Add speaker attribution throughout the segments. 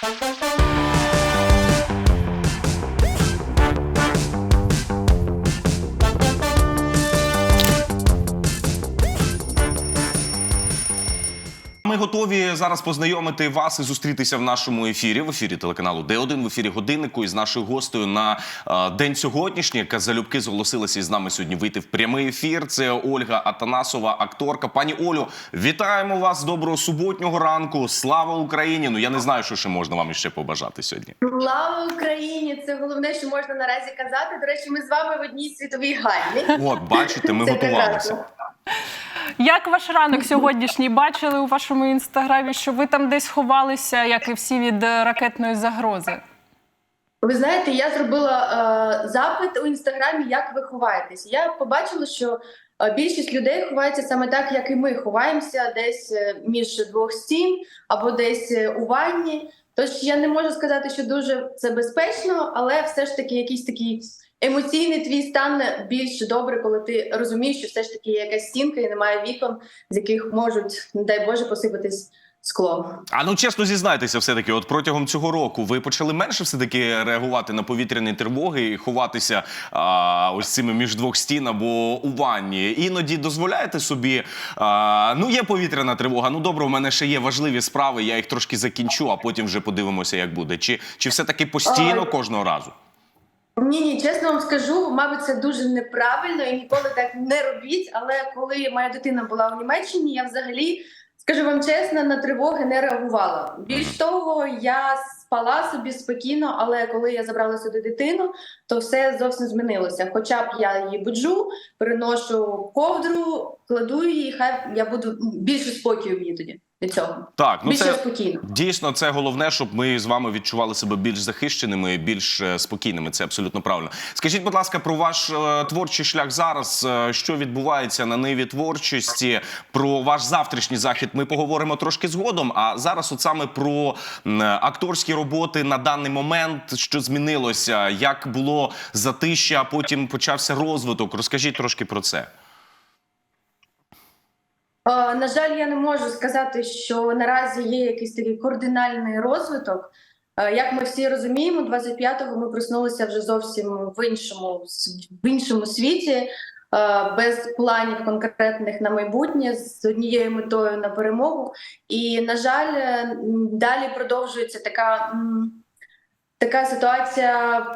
Speaker 1: 嗯 Ми готові зараз познайомити вас і зустрітися в нашому ефірі, в ефірі телеканалу Д1, в ефірі годиннику із нашою гостею на е, день сьогоднішній, яка залюбки зголосилася із нами сьогодні вийти в прямий ефір. Це Ольга Атанасова, акторка. Пані Олю, вітаємо вас. Доброго суботнього ранку. Слава Україні! Ну я не знаю, що ще можна вам іще побажати сьогодні.
Speaker 2: Слава Україні! Це головне, що можна наразі казати. До речі, ми з вами в одній світовій галі.
Speaker 1: От, бачите, ми
Speaker 2: Це
Speaker 1: готувалися.
Speaker 2: прекрасно.
Speaker 3: Як ваш ранок сьогоднішній? Бачили у вашому інстаграмі, що ви там десь ховалися, як і всі від е, ракетної загрози?
Speaker 2: Ви знаєте, я зробила е, запит у інстаграмі, як ви ховаєтесь. Я побачила, що е, більшість людей ховається саме так, як і ми ховаємося десь е, між двох стін або десь у ванні. Тож я не можу сказати, що дуже це безпечно, але все ж таки якийсь такий емоційний твій стан більш добре, коли ти розумієш, що все ж таки є якась стінка і немає вікон, з яких можуть, не дай Боже, посипатись скло.
Speaker 1: А ну чесно зізнайтеся, все таки, от протягом цього року ви почали менше все таки реагувати на повітряні тривоги і ховатися а, ось цими між двох стін або у ванні. Іноді дозволяєте собі. А, ну є повітряна тривога. Ну добре, у мене ще є важливі справи. Я їх трошки закінчу, а потім вже подивимося, як буде. Чи, чи все таки постійно кожного разу?
Speaker 2: Ні, ні, чесно вам скажу, мабуть, це дуже неправильно і ніколи так не робіть. Але коли моя дитина була в Німеччині, я взагалі скажу вам чесно, на тривоги не реагувала. Більш того, я спала собі спокійно, але коли я забрала сюди дитину, то все зовсім змінилося. Хоча б я її буджу, переношу ковдру, кладу її, хай я буду більше спокою мені тоді від цього.
Speaker 1: Так, ну
Speaker 2: більше
Speaker 1: це
Speaker 2: спокійно.
Speaker 1: Дійсно, це головне, щоб ми з вами відчували себе більш захищеними, більш е, спокійними. Це абсолютно правильно. Скажіть, будь ласка, про ваш е, творчий шлях зараз. Е, Що відбувається на ниві творчості? Про ваш завтрашній захід ми поговоримо трошки згодом. А зараз, от саме про акторські роботи на даний момент, що змінилося, як було затища, а потім почався розвиток. Розкажіть трошки про це.
Speaker 2: Е, На жаль, я не можу сказати, що наразі є якийсь такий кардинальний розвиток. Е, Як ми всі розуміємо, 25-го ми проснулися вже зовсім в іншому в іншому світі, е, без планів конкретних на майбутнє, з однією метою на перемогу. І на жаль, далі продовжується така, така ситуація.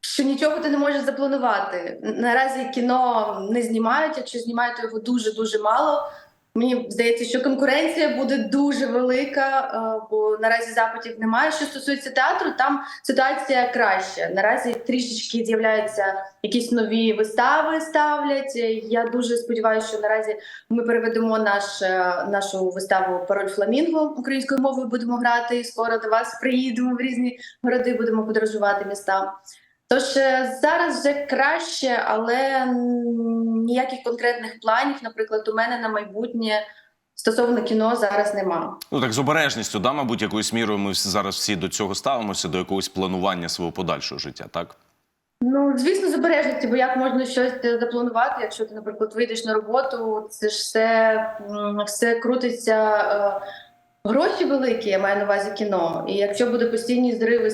Speaker 2: Що нічого ти не можеш запланувати. Наразі кіно не знімають, якщо знімають, то його дуже дуже мало. Мені здається, що конкуренція буде дуже велика, е, бо наразі запитів немає. Що стосується театру, там ситуація краща. Наразі трішечки з'являються якісь нові вистави ставлять. Я дуже сподіваюся, що наразі ми переведемо наш, е, нашу виставу Пароль Фламінго українською мовою будемо грати. І скоро до вас приїдемо в різні городи, будемо подорожувати міста. Тож е, зараз вже краще, але ніяких конкретних планів, наприклад, у мене на майбутнє стосовно кіно зараз нема.
Speaker 1: Ну так з обережністю, да, мабуть, якоюсь мірою ми зараз всі до цього ставимося, до якогось планування свого подальшого життя, так?
Speaker 2: Ну звісно, з обережності, бо як можна щось е, запланувати, якщо ти, наприклад, вийдеш на роботу, це ж все, все крутиться. Гроші великі, я маю на увазі кіно. І якщо буде постійні зриви,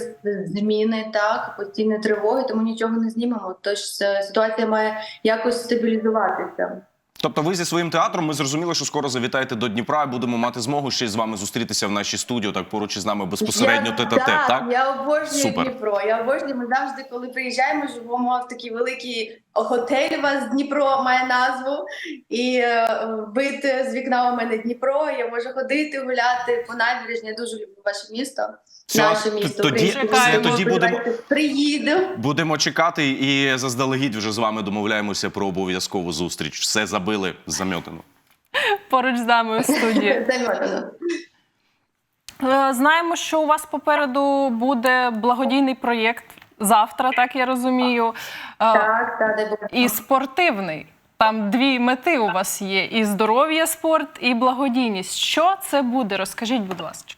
Speaker 2: зміни, так постійні тривоги, то ми нічого не знімемо. Тож е, ситуація має якось стабілізуватися.
Speaker 1: Тобто, ви зі своїм театром ми зрозуміли, що скоро завітаєте до Дніпра і будемо мати змогу ще з вами зустрітися в нашій студії, так поруч із нами безпосередньо
Speaker 2: Я-
Speaker 1: тет-а-тет,
Speaker 2: так,
Speaker 1: так?
Speaker 2: Я обожнюю
Speaker 1: Супер.
Speaker 2: Дніпро. Я обожнюю. Ми завжди, коли приїжджаємо, живемо в такий великий готель. У вас Дніпро має назву, і е, вид з вікна у мене Дніпро. Я можу ходити, гуляти по набережні. Я дуже люблю ваше місто.
Speaker 1: Все,
Speaker 2: Наше місто.
Speaker 1: тоді-.
Speaker 3: Чекаємо.
Speaker 1: тоді будемо-
Speaker 2: приїду.
Speaker 1: Будемо чекати і заздалегідь вже з вами домовляємося про обов'язкову зустріч. Все забили заметано.
Speaker 3: Поруч з нами у студії. Е, Знаємо, що у вас попереду буде благодійний проєкт завтра, так я розумію. Е,
Speaker 2: Так, так.
Speaker 3: І спортивний. Там дві мети у вас є: і здоров'я, спорт, і благодійність. Що це буде? Розкажіть, будь ласка.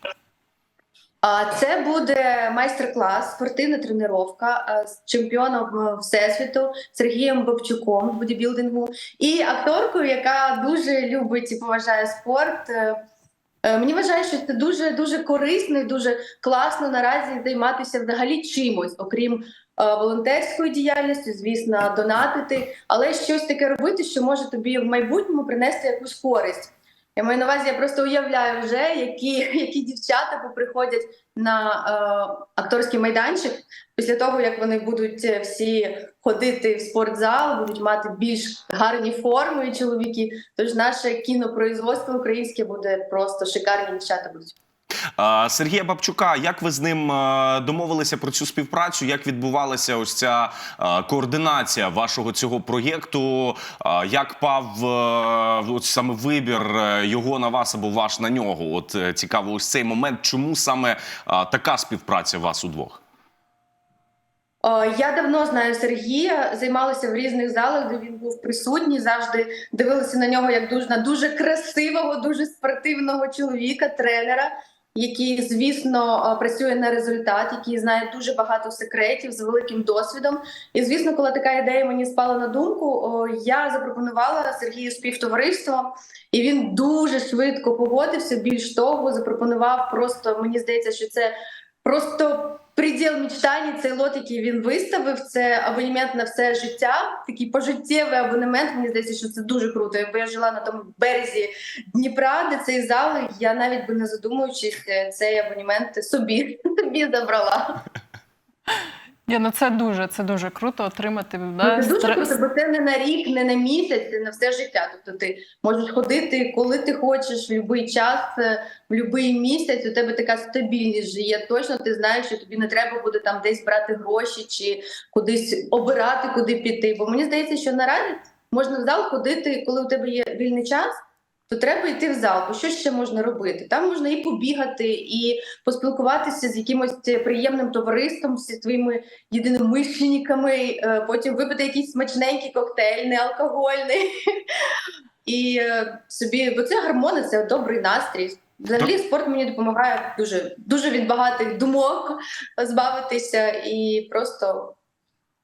Speaker 2: Це буде майстер-клас, спортивна тренування е, з чемпіоном е, всесвіту Сергієм Бобчуком в бодібілдингу і акторкою, яка дуже любить і поважає спорт. Е, Мені вважає, що це дуже дуже корисно і дуже класно наразі займатися взагалі чимось, окрім е, волонтерської діяльності, звісно, донатити, але щось таке робити, що може тобі в майбутньому принести якусь користь. Я маю на увазі, я просто уявляю вже, які, які дівчата поприходять на е, акторський майданчик після того, як вони будуть е, всі ходити в спортзал, будуть мати більш гарні форми чоловіки. Тож наше кінопроизводство українське буде просто шикарні дівчата будуть.
Speaker 1: Сергія Бабчука, як ви з ним домовилися про цю співпрацю? Як відбувалася ось ця координація вашого цього проєкту? Як пав от саме вибір е, його на вас або ваш на нього? От е, цікаво, ось цей момент. Чому саме така співпраця вас удвох?
Speaker 2: Е, Я давно знаю Сергія, займалася в різних залах, де він був присутній. Завжди дивилася на нього як дуже на дуже красивого, дуже спортивного чоловіка, тренера, який, звісно, е, працює на результат, який знає дуже багато секретів з великим досвідом. І звісно, коли така ідея мені спала на думку, я запропонувала Сергію співтовариство, і він дуже швидко погодився. Більш того, запропонував просто мені здається, що це просто приділ мечтані. Цей лот, який він виставив, це абонемент на все життя. Такий пожиттєвий абонемент. Мені здається, що це дуже круто. Якби я жила на тому березі Дніпра, де цей зал, я навіть би не задумуючись, е, цей абонемент собі собі забрала.
Speaker 3: Ні, ну це дуже, це дуже круто отримати. Да,
Speaker 2: Ну, Це дуже круто, бо це не на рік, не на місяць, це на все життя. Тобто ти можеш ходити, коли ти хочеш, в будь-який час, е, в будь-який місяць. У тебе така стабільність же є. Точно ти знаєш, що тобі не треба буде там десь брати гроші чи кудись обирати, куди піти. Бо мені здається, що наразі можна в зал ходити, коли у тебе є вільний час. То треба йти в зал, бо що ще можна робити? Там можна і побігати, і поспілкуватися з якимось приємним товариством, зі своїми єдиномишленниками, е, потім випити якийсь смачненький коктейль, не алкогольний. І е, собі, бо це гормони, це добрий настрій. Взагалі спорт мені допомагає дуже, дуже від багатих думок збавитися і просто,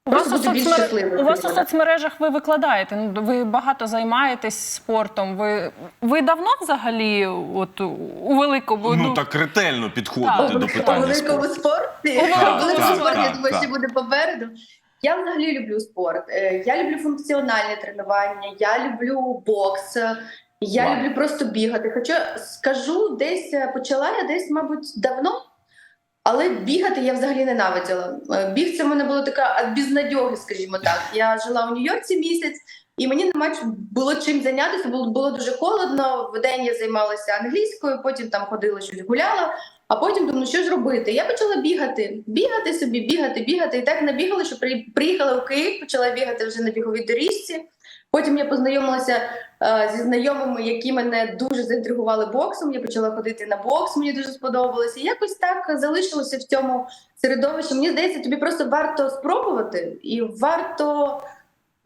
Speaker 3: У вас,
Speaker 2: просто
Speaker 3: у, соцмер- у вас у соцмережах ви викладаєте. Ну, ви багато займаєтесь спортом. Ви, ви давно взагалі от, у великому
Speaker 1: Ну так ретельно підходити
Speaker 3: Так.
Speaker 1: до
Speaker 2: У
Speaker 1: питання
Speaker 2: великому
Speaker 1: спорту.
Speaker 2: спорті.
Speaker 3: У великому спорті.
Speaker 2: я думаю, що буде попереду. Я взагалі люблю спорт. Е, Я люблю функціональне тренування, я люблю бокс, я
Speaker 1: Вау.
Speaker 2: люблю просто бігати. Хоча скажу, десь е, почала я десь, мабуть, давно. Але бігати я взагалі ненавиділа. Е, Біг це в мене було така безнадьоги, скажімо так. Я жила у Нью-Йорці місяць, і мені нема було чим зайнятися, було, було дуже холодно. В день я займалася англійською, потім там ходила щось гуляла. А потім думаю, що ж робити? Я почала бігати, бігати собі, бігати, бігати. І так набігала, що при- приїхала в Київ, почала бігати вже на біговій доріжці. Потім я познайомилася е, зі знайомими, які мене дуже заінтригували боксом. Я почала ходити на бокс, мені дуже сподобалося. І якось так залишилося в цьому середовищі. Мені здається, тобі просто варто спробувати і варто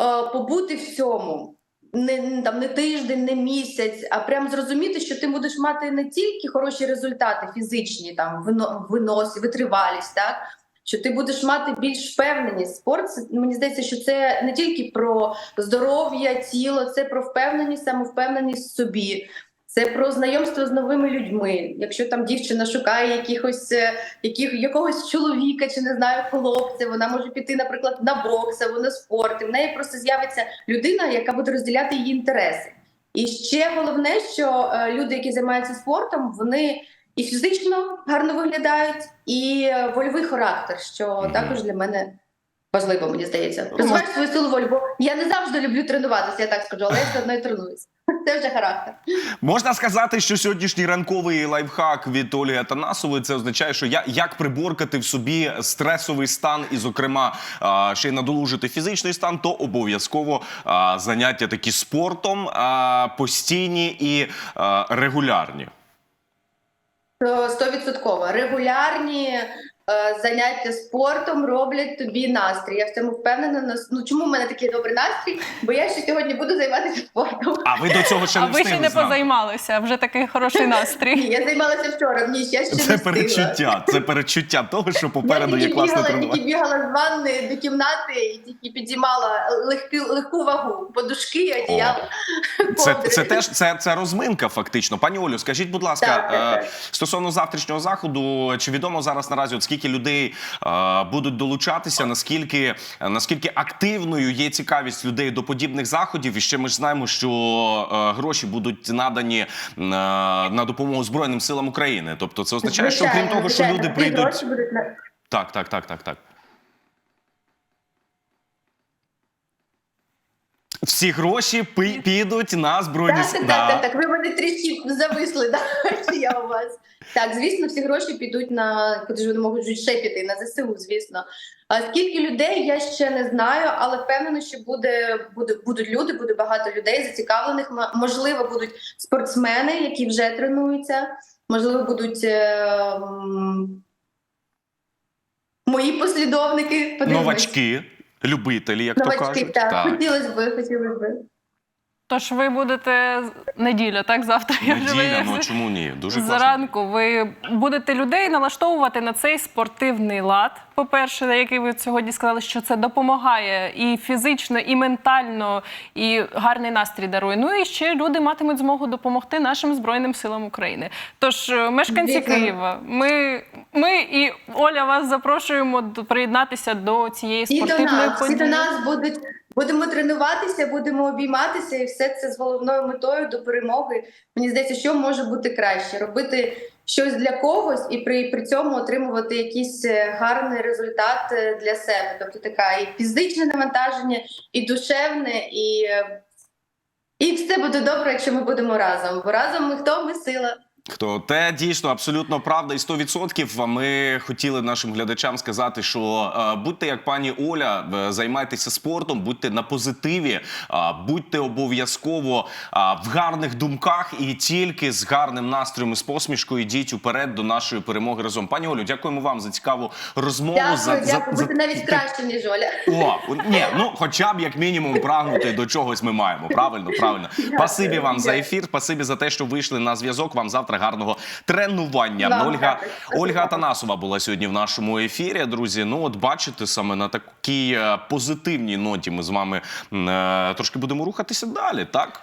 Speaker 2: е, побути в цьому. Не там не тиждень, не місяць, а прям зрозуміти, що ти будеш мати не тільки хороші результати фізичні, там вино, винос, витривалість, так що ти будеш мати більш впевненість. Спорт мені здається, що це не тільки про здоров'я, тіло, це про впевненість, самовпевненість в собі. Це про знайомство з новими людьми. Якщо там дівчина шукає якихось е, яких, якогось чоловіка чи не знаю хлопця, вона може піти, наприклад, на бокс або на спорт. І в неї просто з'явиться людина, яка буде розділяти її інтереси. І ще головне, що е, люди, які займаються спортом, вони і фізично гарно виглядають, і вольовий характер, що
Speaker 1: Мгм.
Speaker 2: також для мене важливо, мені здається. Розвиваєш свою силу волі, я не завжди люблю тренуватися, я так скажу, але я все одно і тренуюся. Це вже характер.
Speaker 1: Можна сказати, що сьогоднішній ранковий лайфхак від Ольги Атанасової це означає, що я як приборкати в собі стресовий стан, і, зокрема, ще й надолужити фізичний стан, то обов'язково заняття такі спортом а, постійні і регулярні.
Speaker 2: То Стовідсотково. Регулярні, е, заняття спортом роблять тобі настрій. Я в цьому впевнена. Нас- Ну чому в мене такий добрий настрій? Бо я ще сьогодні буду займатися спортом.
Speaker 1: А ви до цього ще
Speaker 3: А
Speaker 1: не
Speaker 3: ви ще не позаймалися, вже такий хороший
Speaker 2: Ні,
Speaker 3: настрій.
Speaker 2: я займалася вчора в ніч, я ще
Speaker 1: Це
Speaker 2: не встигла.
Speaker 1: перечуття. Це перечуття того, що попереду
Speaker 2: я
Speaker 1: є
Speaker 2: бігала,
Speaker 1: тренування.
Speaker 2: тільки бігала з ванни до кімнати і тільки підіймала легку, легку вагу, подушки, одіяло.
Speaker 1: Це, це теж це, це розминка, фактично. Пані Олю, скажіть, будь ласка,
Speaker 2: Так, так,
Speaker 1: е,
Speaker 2: так.
Speaker 1: стосовно завтрашнього заходу, чи відомо зараз наразі, от скільки людей е, будуть долучатися, наскільки наскільки активною є цікавість людей до подібних заходів? І ще ми ж знаємо, що е, гроші будуть надані е, на допомогу Збройним силам України. Тобто, це означає, що крім того, що люди прийдуть. Так, так, так, так, так. Всі гроші пи- підуть на збройні
Speaker 2: Так,
Speaker 1: сили.
Speaker 2: так, так, так, так. Ви мене трішки зависли, да? я у вас. Так, звісно, всі гроші підуть на куди ж вони можуть ще піти, на ЗСУ, звісно. А скільки людей я ще не знаю, але впевнена, що буде, буде будуть люди, буде багато людей зацікавлених. М- Можливо, будуть спортсмени, які вже тренуються. Можливо, будуть е, м, мої послідовники. Подивимось.
Speaker 1: Новачки, любителі, як то
Speaker 2: кажуть.
Speaker 1: кажуть.
Speaker 2: так. Хотілося б, хотілося б.
Speaker 3: Тож ви будете неділя, так? Завтра я вже
Speaker 1: Неділя, ну чому ні? Дуже класно.
Speaker 3: Зранку ви будете людей налаштовувати на цей спортивний лад. По-перше, на який ви сьогодні сказали, що це допомагає і фізично, і ментально, і гарний настрій дарує. Ну і ще люди матимуть змогу допомогти нашим збройним силам України. Тож, е, мешканці
Speaker 2: Звісно.
Speaker 3: Києва, ми, ми і Оля вас запрошуємо до- приєднатися до цієї
Speaker 2: Всі до
Speaker 3: спортивної
Speaker 2: нас, всі до нас будуть. Будемо тренуватися, будемо обійматися, і все це з головною метою до перемоги. Мені здається, що може бути краще робити щось для когось і при, при цьому отримувати якийсь е, гарний результат е, для себе. Тобто така і фізичне навантаження, і душевне, і, е, і все буде добре, якщо ми будемо разом. Бо разом ми хто ми сила.
Speaker 1: Хто те дійсно абсолютно правда і 100%. Ми хотіли нашим глядачам сказати, що е, будьте як пані Оля, е, займайтеся спортом, будьте на позитиві, а, будьте обов'язково в гарних думках і тільки з гарним настроєм і з посмішкою йдіть уперед до нашої перемоги разом. Пані Олю, дякуємо вам за цікаву розмову.
Speaker 2: Дякую,
Speaker 1: за,
Speaker 2: дякую.
Speaker 1: за,
Speaker 2: Бути навіть краще, ніж Оля.
Speaker 1: О, ні, ну хоча б як мінімум прагнути до чогось ми маємо. Правильно, правильно. Спасибі вам за ефір. Спасибі за те, що вийшли на зв'язок. Вам завтра гарного тренування.
Speaker 2: Да,
Speaker 1: Ольга
Speaker 2: так,
Speaker 1: Ольга Танасова була сьогодні в нашому ефірі. Друзі, ну от бачите, саме на такій е, позитивній ноті ми з вами е, трошки будемо рухатися далі. Так.